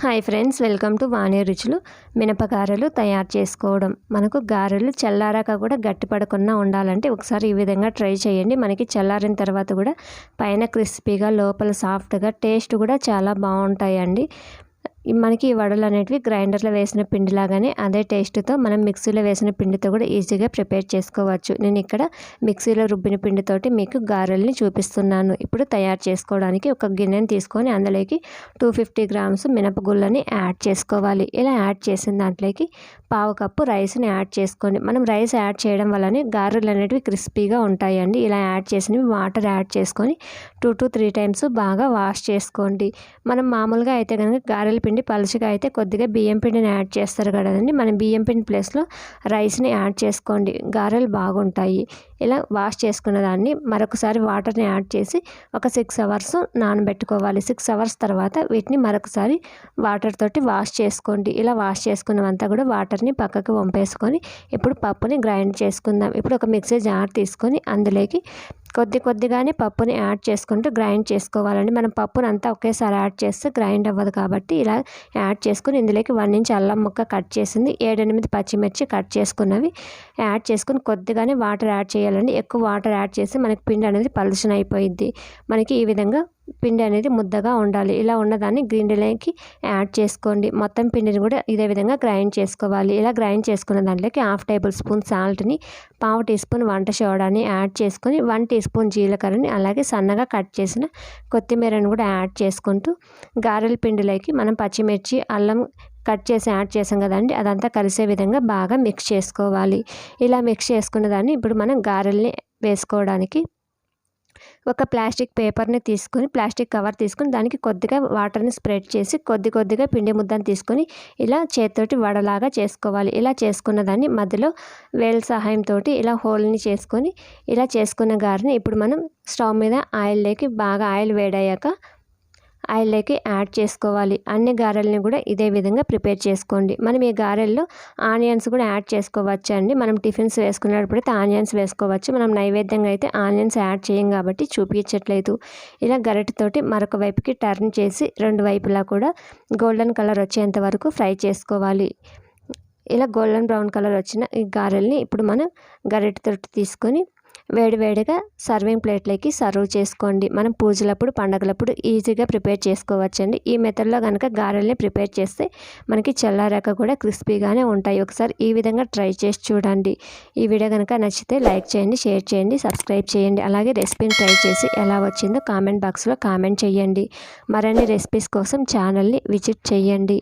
Hi friends welcome to Vani రుచులు. మినపగారెలు తయారు చేసుకోవడం. మనకు గారెలు చల్లారాక కూడా గట్టిపడకుండా ఉండాలంటే ఒకసారి ఈ విధంగా ట్రై చేయండి. మనకి చల్లారిన తర్వాత కూడా పైన క్రిస్పీగా లోపల సాఫ్ట్గా టేస్ట్ కూడా చాలా బాగుంటాయండి. మనకి ఈ వడలు అనేటివి గ్రైండర్లో వేసిన పిండి లాగానే అదే టేస్ట్తో మనం మిక్సీలో వేసిన పిండితో కూడా ఈజీగా ప్రిపేర్ చేసుకోవచ్చు. నేను ఇక్కడ మిక్సీలో రుబ్బిన పిండితోటి మీకు గారెల్ని చూపిస్తున్నాను. ఇప్పుడు తయారు చేసుకోవడానికి ఒక గిన్నెని తీసుకొని అందులోకి టూ ఫిఫ్టీ గ్రామ్స్ మినపగుళ్ళని యాడ్ చేసుకోవాలి. ఇలా యాడ్ చేసిన దాంట్లోకి పావు కప్పు రైస్ని యాడ్ చేసుకోండి. మనం రైస్ యాడ్ చేయడం వల్లనే గారెలు అనేటివి క్రిస్పీగా ఉంటాయండి. ఇలా యాడ్ చేసినవి వాటర్ యాడ్ చేసుకొని టూ టు త్రీ టైమ్స్ బాగా వాష్ చేసుకోండి. మనం మామూలుగా అయితే కనుక గారెల పిండి పలుచగా అయితే కొద్దిగా బియ్యం పిండిని యాడ్ చేస్తారు కదండి. మనం బియ్యం పిండి ప్లేస్లో రైస్ని యాడ్ చేసుకోండి. గారెలు బాగుంటాయి. ఇలా వాష్ చేసుకున్న దాన్ని మరొకసారి వాటర్ని యాడ్ చేసి ఒక సిక్స్ అవర్స్ నానబెట్టుకోవాలి. సిక్స్ అవర్స్ తర్వాత వీటిని మరొకసారి వాటర్ తోటి వాష్ చేసుకోండి. ఇలా వాష్ చేసుకున్నవంతా కూడా వాటర్ని పక్కకి వంపేసుకొని ఇప్పుడు పప్పుని గ్రైండ్ చేసుకుందాం. ఇప్పుడు ఒక మిక్సీ జార్ తీసుకొని అందులోకి కొద్ది కొద్దిగానే పప్పుని యాడ్ చేసుకుంటూ గ్రైండ్ చేసుకోవాలండి. మనం పప్పుని అంతా ఒకేసారి యాడ్ చేస్తే గ్రైండ్ అవ్వదు కాబట్టి ఇలా యాడ్ చేసుకుని ఇందులోకి వన్ ఇంచ్ అల్లం ముక్క కట్ చేసింది. ఏడెనిమిది పచ్చిమిర్చి కట్ చేసుకున్నవి యాడ్ చేసుకుని కొద్దిగానే వాటర్ యాడ్ చేయాలండి. ఎక్కువ వాటర్ యాడ్ చేసి మనకి పిండి అనేది పలుచన అయిపోయింది మనకి ఈ విధంగా పిండి అనేది ముద్దగా ఉండాలి. ఇలా ఉన్నదాన్ని గ్రీన్లోకి యాడ్ చేసుకోండి. మొత్తం పిండిని కూడా ఇదే విధంగా గ్రైండ్ చేసుకోవాలి. ఇలా గ్రైండ్ చేసుకున్న దాంట్లోకి హాఫ్ టేబుల్ స్పూన్ సాల్ట్ని పావు టీ స్పూన్ వంట సోడాని యాడ్ చేసుకొని వన్ టీ స్పూన్ జీలకర్రని అలాగే సన్నగా కట్ చేసిన కొత్తిమీరని కూడా యాడ్ చేసుకుంటూ గారెల పిండిలోకి మనం పచ్చిమిర్చి అల్లం కట్ చేసి యాడ్ చేసాం కదండి అదంతా కలిసే విధంగా బాగా మిక్స్ చేసుకోవాలి. ఇలా మిక్స్ చేసుకున్న దాన్ని ఇప్పుడు మనం గారెల్ని వేసుకోవడానికి ఒక ప్లాస్టిక్ పేపర్ని తీసుకొని ప్లాస్టిక్ కవర్ తీసుకొని దానికి కొద్దిగా వాటర్ని స్ప్రెడ్ చేసి కొద్ది కొద్దిగా పిండి ముద్దను తీసుకొని ఇలా చేతితోటి వడలాగా చేసుకోవాలి. ఇలా చేసుకున్న దాన్ని మధ్యలో వేల్ సహాయంతో ఇలా హోల్ని చేసుకొని ఇలా చేసుకున్న గారిని ఇప్పుడు మనం స్టవ్ మీద ఆయిల్లోకి బాగా ఆయిల్ వేడయ్యాక ఆయిల్లోకి యాడ్ చేసుకోవాలి. అన్ని గారెల్ని కూడా ఇదే విధంగా ప్రిపేర్ చేసుకోండి. మనం ఈ గారెల్లో ఆనియన్స్ కూడా యాడ్ చేసుకోవచ్చు అండి. మనం టిఫిన్స్ వేసుకునేటప్పుడు అయితే ఆనియన్స్ వేసుకోవచ్చు. మనం నైవేద్యంగా అయితే ఆనియన్స్ యాడ్ చేయం కాబట్టి చూపించట్లేదు. ఇలా గరిటతోటి మరొక వైపుకి టర్న్ చేసి రెండు వైపులా కూడా గోల్డెన్ కలర్ వచ్చేంత వరకు ఫ్రై చేసుకోవాలి. ఇలా గోల్డెన్ బ్రౌన్ కలర్ వచ్చిన ఈ గారెల్ని ఇప్పుడు మనం గరిటతో తీసుకొని వేడివేడిగా సర్వింగ్ ప్లేట్లోకి సర్వ్ చేసుకోండి. మనం పూజలప్పుడు పండగలప్పుడు ఈజీగా ప్రిపేర్ చేసుకోవచ్చండి. ఈ మెథడ్లో కనుక గారెల్ని ప్రిపేర్ చేస్తే మనకి చల్లారాక కూడా క్రిస్పీగానే ఉంటాయి. ఒకసారి ఈ విధంగా ట్రై చేసి చూడండి. ఈ వీడియో కనుక నచ్చితే లైక్ చేయండి షేర్ చేయండి సబ్స్క్రైబ్ చేయండి. అలాగే రెసిపీని ట్రై చేసి ఎలా వచ్చిందో కామెంట్ బాక్స్లో కామెంట్ చేయండి. మరిన్ని రెసిపీస్ కోసం ఛానల్ని విజిట్ చేయండి.